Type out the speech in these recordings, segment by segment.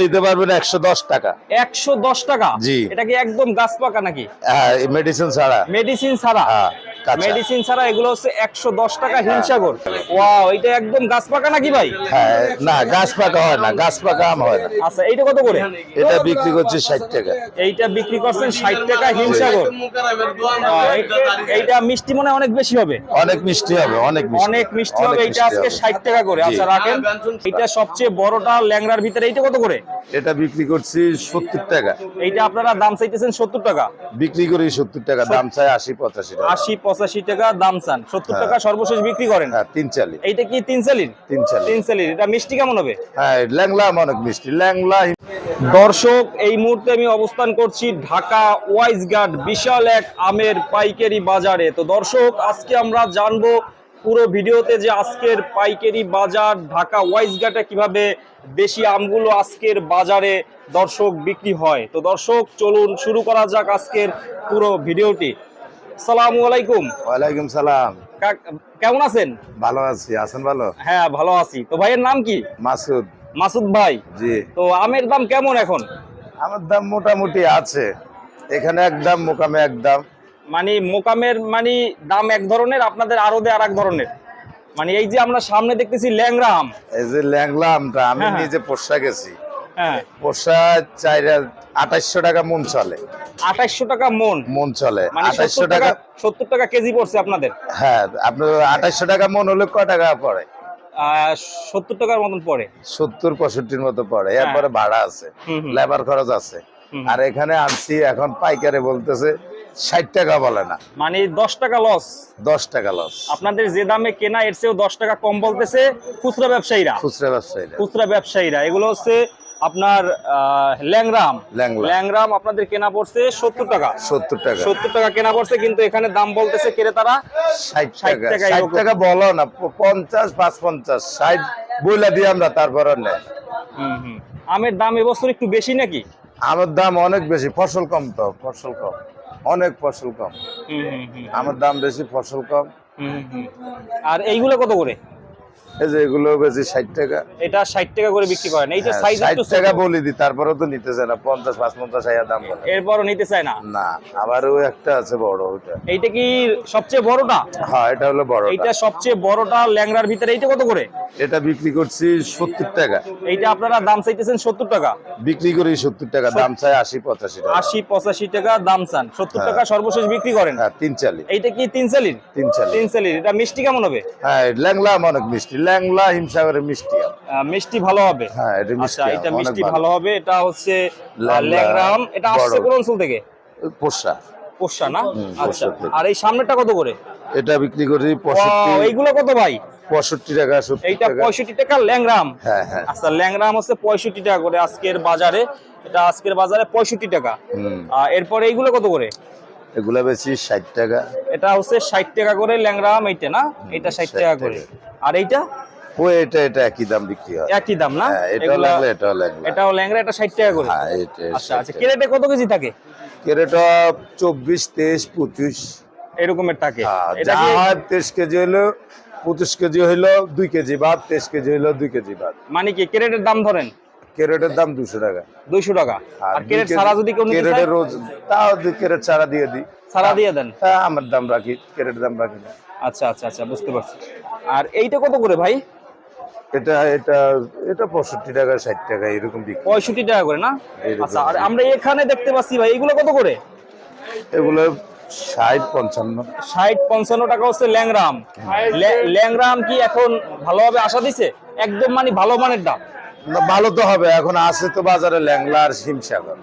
নিতে পারবেন একশো দশ টাকা। একশো দশ টাকা? জি। এটা কি একদম গাছ পাকা নাকি? হ্যাঁ মেডিসিন ছাড়া। মেডিসিন ছাড়া? হ্যাঁ মেডিসিন ছাড়া এগুলো হচ্ছে একশো দশ টাকা হিমসাগর। ওয়াও এটা একদম গাছ পাকা নাকি ভাই? হ্যাঁ না গাছ পাকা হয় না গাছ পাকা আম হয় না। আচ্ছা এইটা কত করে? এটা বিক্রি করছে ষাট টাকা। এইটা বিক্রি করছেন ষাট টাকা হিমসাগর। এইটা মিষ্টি মনে হয় অনেক বেশি হবে। অনেক মিষ্টি হবে অনেক অনেক মিষ্টি হবে এইটা আজকে ষাট টাকা করে। আচ্ছা রাখেন। এইটা সবচেয়ে বড়টা ল্যাংড়ার ভিতরে এইটা কত করে? এটা বিক্রি করছি সত্তর টাকা। এইটা আপনারা দাম চাইতেছেন সত্তর টাকা? বিক্রি করি সত্তর টাকা দাম চাই আশি পঁচাশি টাকা। আশি পঁচাশি টাকা দাম চান। সত্তর হ্যাঁ। টাকা সর্বশেষ বিক্রি করেন? হ্যাঁ তিন চালি। এইটা কি তিন চালির? তিন চালি। তিন চালির। এটা মিষ্টি কেমন হবে? হ্যাঁ ল্যাংলা অনেক মিষ্টি ল্যাংলা দর্শক এই মুহূর্তে আমি অবস্থান করছি ঢাকা ওয়াইজ গার্ড বিশাল এক আমের পাইকারি বাজারে। তো দর্শক আজকে আমরা জানব পুরো ভিডিওতে যে আজকের পাইকারি বাজার ঢাকা ওয়াইজ গার্ডে কীভাবে দেশি আমগুলো আজকের বাজারে দর্শক বিক্রি হয়। তো দর্শক চলুন শুরু করা যাক আজকের পুরো ভিডিওটি। সালামু আলাইকুম। ওয়ালাইকুম সালাম। কেমন আছেন? ভালো আছি। আছেন ভালো? হ্যাঁ ভালো আছি। তো ভাইয়ের নাম কি? মাসুদ। মাসুদ ভাই। জি। তো আমের দাম কেমন এখন? আমার দাম মোটামুটি আছে। এখানে একদম মোকামে একদম। মানে মোকামের মানে দাম এক ধরনের আপনাদের আরও আর এক ধরনের। মানে এই যে আমরা সামনে দেখতেছি ল্যাংরা আম। এই যে ল্যাংলা আমটা আমি হ্যাঁ, হ্যাঁ। নিজে পোষা গেছি। হ্যাঁ। পোষা চাইরা আঠাইশশো টাকা মন চলে। টাকা মন? চলে টাকা সত্তর টাকা কেজি পড়ছে আপনাদের? হ্যাঁ আপনার আঠাইশশো টাকা মন হলে কয় টাকা পড়ে? সত্তর টাকার মতন পড়ে। সত্তর পঁয়ষট্টির মতো পড়ে এরপরে ভাড়া আছে। লেবার খরচ আছে। আর এখানে আনছি এখন পাইকারে বলতেছে ষাট টাকা বলে না। মানে দশ টাকা লস দশ টাকা লস আপনাদের যে দামে কেনা এর চেয়েও দশ টাকা কম বলতেছে খুচরা ব্যবসায়ীরা। খুচরা ব্যবসায়ীরা। খুচরা ব্যবসায়ীরা। এগুলো হচ্ছে আপনার ল্যাংরাম। ল্যাংরাম। আপনাদের কেনা পড়ছে সত্তর টাকা। সত্তর টাকা। সত্তর টাকা কেনা পড়ছে কিন্তু এখানে দাম বলতেছে ক্রেতারা ষাট 60 টাকা। ষাট। টাকা বলো না পঞ্চাশ পাঁচ পঞ্চাশ ষাট বইলা দিয়ে আমরা তারপর নেই। হুম হুম। আমের দাম এবছর একটু বেশি নাকি? আমার দাম অনেক বেশি ফসল কম তো ফসল কম। অনেক ফসল কম। আমার দাম বেশি ফসল কম। আর এইগুলো কত করে? এই যে এগুলো বেশি ষাট টাকা। এটা ষাট টাকা করে বিক্রি করেন। এইটা হ্যাঁ, সাইজ ষাট টাকা ছোট। বলি তারপরেও তো নিতেছে না পঞ্চাশ পাঁচ পঞ্চাশ হাজার দাম বলে। এরপরও নিতে চায় না? না আবার একটা আছে বড় ওইটা। এইটা কি সবচেয়ে বড়টা? হ্যাঁ এটা হলো বড় এইটা সবচেয়ে বড়টা ল্যাংড়ার ভিতরে এইটা কত করে? এটা বিক্রি করছি সত্তর টাকা। এইটা আপনারা দাম চাইতেছেন সত্তর টাকা। বিক্রি করি সত্তর টাকা দাম চাই আশি পঁচাশি টাকা। আশি পঁচাশি টাকা দাম চান। সত্তর হ্যাঁ। টাকা সর্বশেষ বিক্রি করেন। হ্যাঁ তিন চালি। এইটা কি তিন চালির? তিন চালি। তিন চালির। এটা মিষ্টি কেমন হবে? হ্যাঁ ল্যাংলা অনেক মিষ্টি। ল্যাংলা হিমসাগরের মিষ্টি মিষ্টি ভালো হবে। হ্যাঁ এটা মিষ্টি আচ্ছা এটা মিষ্টি ভালো। হবে। এটা হচ্ছে ল্যাংরাম এটা আসছে কোন অঞ্চল থেকে? পোষা। পোষা না? আচ্ছা। আর এই সামনেটা কত করে? এটা বিক্রি করি পঁয়ষট্টি এইগুলো কত ভাই? পঁয়ষট্টি টাকা এইটা পঁয়ষট্টি টাকা ল্যাংরাম হ্যাঁ হ্যাঁ। আচ্ছা ল্যাংরাম হচ্ছে পঁয়ষট্টি টাকা করে আজকের বাজারে। এটা আজকের বাজারে পঁয়ষট্টি টাকা। হুম। আর এরপর এইগুলো কত করে? এগুলা বেশি ষাট টাকা। এটা হচ্ছে ষাট টাকা করে ল্যাংরাম এইটা না? এটা ষাট 60 টাকা করে। আর এইটা? ও এটা এটা একই দাম বিক্রি হয়। একই দাম না? হ্যাঁ এটাও এটাও এটাও এটা ষাট টাকা করে। হ্যাঁ এটা আচ্ছা আচ্ছা কত কেজি থাকে? এরকমের হ্যাঁ, এটা কি হয় তেইশ কেজি কেজি কেজি বাদ কেজি কেজি বাদ। মানে কি কেরেটের দাম ধরেন? কেরেটের দাম দুশো টাকা। দুইশো টাকা। আর কেজি- ছাড়া যদি কেউ নিতে চায়? কেরেটের রোজ তাও কেরেট ছাড়া দিয়ে দিই। ছাড়া দিয়ে দেন? তা আমার দাম রাখি কেরেটের দাম রাখি। না আচ্ছা আচ্ছা আচ্ছা বুঝতে পারছি। আর এইটা কত করে ভাই? এটা এটা এটা পঁয়ষট্টি টাকা ষাট টাকা এরকম বিক্রি। পঁয়ষট্টি টাকা করে না? আচ্ছা আর আমরা এখানে দেখতে পাচ্ছি ভাই এগুলো কত করে? এগুলো ষাট পঞ্চান্ন। ষাট পঞ্চান্ন টাকা হচ্ছে ল্যাংরাম ল্যা- ল্যাংরাম কি এখন ভালোভাবে আশা দিছে? একদম মানে ভালো মানের দাম। ভালো তো হবে এখন আছে তো বাজারে ল্যাংলা আর হিমসাগর।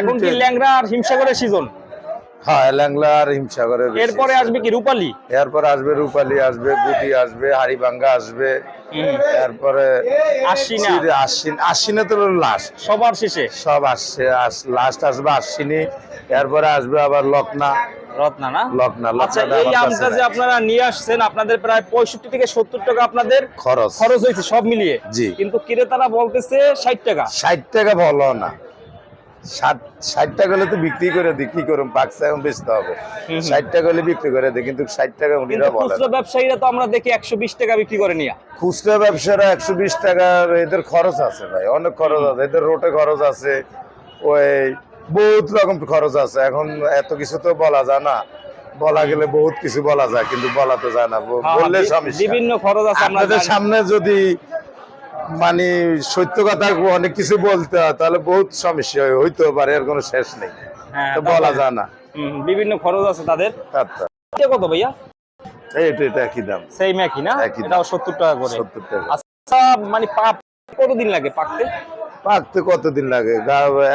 এখন কি ল্যাংরা আর হিমসাগরের সিজন হ্যাঁ ল্যাংলা আর হিমসাগরের এরপরে আসবে কি রূপালি? এরপর আসবে রূপালি আসবে গুটি আসবে হাড়িভাঙ্গা আসবে এরপরে আশ্বিনা। আশ্বিন। আশ্বিনে তো লাস্ট সবার শেষে? সব আসছে লাস্ট আসবে আশ্বিনী এরপরে আসবে আবার লকনা রত্না না? লকনা আচ্ছা এই আমটা যে আপনারা নিয়ে আসছেন আপনাদের প্রায় পঁয়ষট্টি থেকে সত্তর টাকা আপনাদের খরচ। খরচ হয়েছে সব মিলিয়ে। জি। কিন্তু ক্রেতারা বলতেছে ষাট টাকা। ষাট টাকা ভালো না। ষাট ষাট টাকা হলে তো বিক্রি করে দিই কি করুন পাকসা এখন বেচতে হবে। হুম। ষাট টাকা হলে বিক্রি করে দিই কিন্তু ষাট টাকা উনিরা বলে খুচরো ব্যবসায়ীরা তো আমরা দেখি একশো বিশ টাকা বিক্রি করে নিয়া। খুচরা ব্যবসারা একশো বিশ টাকার এদের খরচ আছে ভাই অনেক খরচ আছে। এদের রোটে খরচ আছে ওই বহুত রকম খরচ আছে। এখন এত কিছু তো বলা যায় না। বলা গেলে বহুত কিছু বলা যায় কিন্তু বলা তো যায় না। হ্যাঁ, বললে সমস্যা। বিভিন্ন খরচ আছে আপনাদের সামনে যদি মানে সত্য কথা অনেক কিছু বলতে হয় তাহলে বহুত সমস্যা হইতেও পারে এর কোনো শেষ নেই। হ্যাঁ, বলা যায় না। বিভিন্ন খরচ আছে তাদের। আচ্ছা কত ভাইয়া? এইটা এটা কি দাম। সেই একই না? দাম। এটাও সত্তর টাকা করে। সত্তর টাকা। আচ্ছা মানে পাপ কতদিন লাগে পাকতে? পাকতে কতদিন লাগে?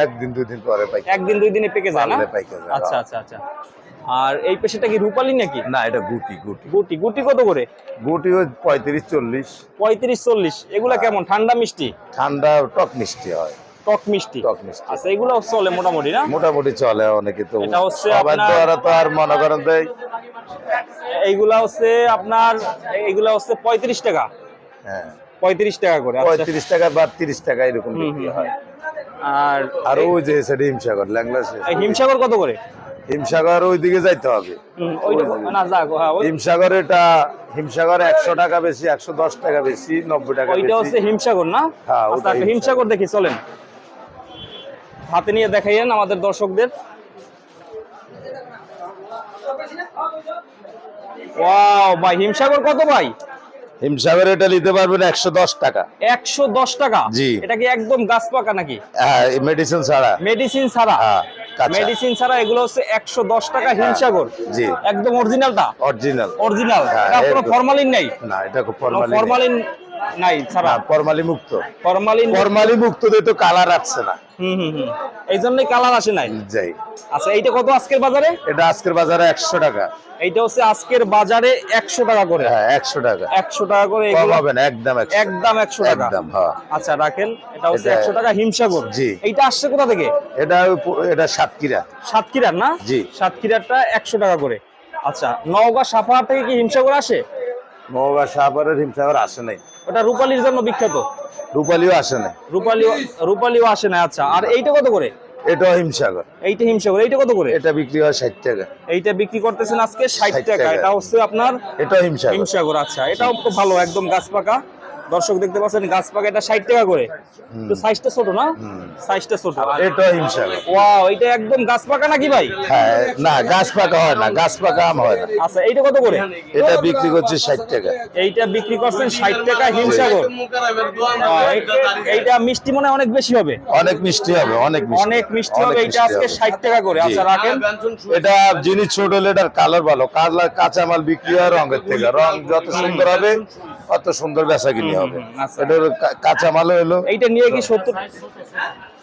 একদিন দুই দিন পরে পাই একদিন দুই দিনে পেকে যায় না? আচ্ছা হ্যাঁ। আচ্ছা আচ্ছা। আর এই পেশাটা কি রূপালি নাকি? না এটা গুটি গুটি। গুটি গুটি কত করে? গুটি ওই পঁয়ত্রিশ চল্লিশ। পঁয়ত্রিশ চল্লিশ। এগুলা কেমন? ঠান্ডা মিষ্টি? ঠান্ডা টক মিষ্টি হয়। টক মিষ্টি। টক মিষ্টি। আচ্ছা এগুলো চলে মোটামুটি না? মোটামুটি চলে অনেকে তো। এটা হচ্ছে আপনার- তো আর মনে করেন তো এইগুলা হচ্ছে আপনার এইগুলা হচ্ছে পঁয়ত্রিশ টাকা। হ্যাঁ। পঁয়ত্রিশ টাকা করে আচ্ছা। পঁয়ত্রিশ টাকা বা তিরিশ টাকা এরকম বিক্রি হয়। আর আর ওই যে সেটা হিমসাগর ল্যাংলা হিমসাগর কত করে? হিমসাগর ওই দিকে যাইতে হবে। হ্যাঁ হিমসাগর এটা হিমসাগর একশো টাকা বেশি একশো দশ টাকা বেশি নব্বই টাকা ওইটা হচ্ছে হিমসাগর না? হ্যাঁ, আচ্ছা একটা হিমসাগর। হিমসাগর। দেখি চলেন। হাতে নিয়ে দেখাইয়েন আমাদের দর্শকদের। ওয়াও ভাই হিমসাগর কত ভাই? হিমসাগর এটা নিতে পারবেন একশো দশ টাকা। একশো দশ টাকা? জি। এটা কি একদম গাছ পাকা নাকি? হ্যাঁ মেডিসিন ছাড়া। মেডিসিন ছাড়া? হ্যাঁ মেডিসিন ছাড়া এগুলো হচ্ছে একশো দশ টাকা হিমসাগর জি। একদম অরিজিনালটা অরিজিনাল অরিজিনাল হ্যাঁ, এটা কোনো ফরমালিন নাই? না এটা খুব ফরমালিন নাই ছাড়া। ফরমালি মুক্ত। ফরমালিন ফরমালি মুক্ত তো কালার আসছে না। হুম হুম হুম। এই জন্যই কালার আসে নাই? যাই। আচ্ছা এইটা কত আজকের বাজারে? এটা আজকের বাজারে একশো টাকা। এইটা হচ্ছে আজকের বাজারে একশো টাকা করে। হ্যাঁ একশো টাকা। একশো টাকা করে এগুলো হবে না একদম একদম একশো টাকা। একদম হ্যাঁ। আচ্ছা রাখেন এটা হচ্ছে এটা- একশো টাকা হিমসাগর। জি। এইটা আসছে কোথা থেকে? এটা এটা সাতক্ষীরা। সাতক্ষীরার না? জি। সাতক্ষীরারটা একশো টাকা করে। আচ্ছা নওগাঁ সাফাহার থেকে কি হিমসাগর আসে? মহবা শাহবারের হিমসাগর আসে নাই। ওটা রূপালির জন্য বিখ্যাত? রূপালিও আসে না রূপালিও রূপালিও আসে না আচ্ছা। আর এইটা কত করে? এটা হিমসাগর। এইটা হিমসাগর। এইটা কত করে? এটা বিক্রি হয় ষাট টাকা। এইটা বিক্রি করতেছেন আজকে ষাট 60 টাকা। এটা হচ্ছে আপনার এটা হিমসাগর। হিমসাগর আচ্ছা। এটাও তো ভালো একদম গাছ পাকা। দর্শক দেখতে পাচ্ছেন গাছ পাকা এটা ষাট টাকা করে। তো সাইজটা ছোট না? সাইজটা ছোট। এটাও হিমসাগর ওয়াও এটা একদম গাছ পাকা নাকি ভাই? হ্যাঁ না গাছ পাকা হয় না গাছ পাকা আম হয় না। আচ্ছা এইটা কত করে? এটা বিক্রি করছে ষাট টাকা। এইটা বিক্রি করছেন ষাট টাকা হিমসাগর। এইটা মিষ্টি মনে হয় অনেক বেশি হবে। অনেক মিষ্টি হবে অনেক মিষ্টি। অনেক মিষ্টি হবে এইটা আজকে হবে। ষাট টাকা করে। আচ্ছা রাখেন। এটা জিনিস ছোট হলে এটার কালার ভালো। কালার কাঁচামাল বিক্রি হয় রঙের থেকে। রং যত সুন্দর হবে অত সুন্দর বেচা কিনি হবে। এটার কাঁচা মালও হলো। এইটা নিয়ে কি সত্তর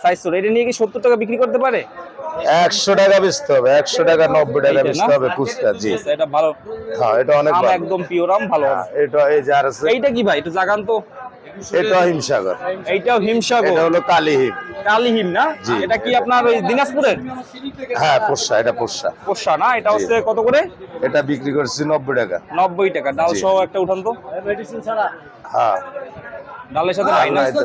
সাইজ ছোট এটা নিয়ে কি সত্তর টাকা বিক্রি করতে পারে? একশো টাকা বেচতে হবে একশো টাকা নব্বই টাকা বেচতে হবে ফুচকা জি। আচ্ছা, এটা ভালো। হ্যাঁ এটা অনেক একদম পিওর আম ভালো। হ্যাঁ, এটা এই যে আর এইটা কি ভাই? এটা জাগান তো। এটা হিমসাগর। এইটাও হিমসাগর? এটা হলো কালী হিম কালিহিম না? এটা কি আপনার ওই দিনাজপুরের? হ্যাঁ পোষা এটা পোষা পোষা না? এটা হচ্ছে কত করে? এটা বিক্রি করছি নব্বই টাকা। নব্বই টাকা। ডাল সহ একটা উঠান তো? হ্যাঁ। ডালের সাথে ডাল নাই না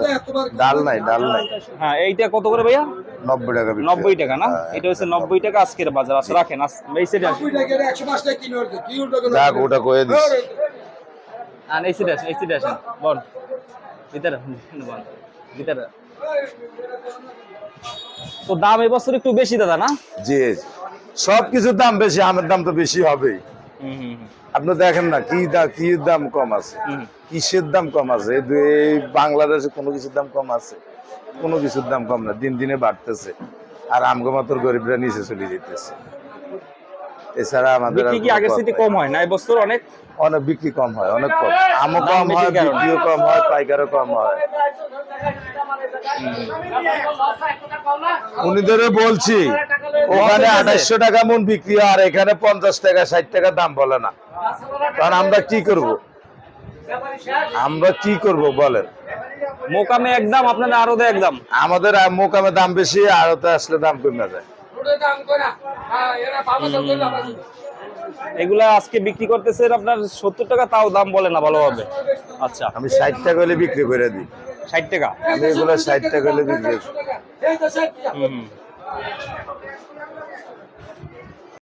ডাল নাই ডাল নাই। হ্যাঁ এইটা কত করে ভাইয়া? নব্বই টাকা নব্বই টাকা না? হ্যাঁ, এটা হচ্ছে নব্বই টাকা আজকের বাজার। আচ্ছা রাখেন আস- এই সাইডে ওটা কয়ে দিস। আর এই সাইডে এই সাইডে বল। ভিতরে তো দাম এবছর একটু বেশি দাদা না? জি সব কিছুর দাম বেশি আমের দাম তো বেশি হবেই। আপনি দেখেন না কি দাম কি দাম কম আছে? কিসের দাম কম আছে? এই বাংলাদেশে কোনো কিছুর দাম কম আছে। কোনো কিছুর দাম কম না দিন দিনে বাড়তেছে। আর আমগমাতর গরিবরা নিচে চলে যেতেছে। এছাড়া আমাদের বিক্রি কি আগের থেকে কম হয়? না এবছর অনেক? অনেক বিক্রি কম হয় অনেক কম আমও দাম কম হয় বিক্রিও কম হয় পাইকারও কম হয়। উনিদেরও বলছি ওখানে আঠাশশো টাকা মন বিক্রি হয় আর এখানে পঞ্চাশ টাকা ষাট টাকা দাম বলে না। কারণ আমরা কি করব? আমরা কি করব বলেন? মোকামে একদম আপনাদের আরও দেয় একদম আমাদের মোকামে দাম বেশি আর ওতে আসলে দাম কমে যায়। এগুলা আজকে বিক্রি করতেছেন আপনার সত্তর টাকা তাও দাম বলে না ভালোভাবে। আচ্ছা। আমি ষাট টাকা হলে বিক্রি করে দিই। ষাট টাকা? আমি এগুলো ষাট টাকা হলে বিক্রি হুম,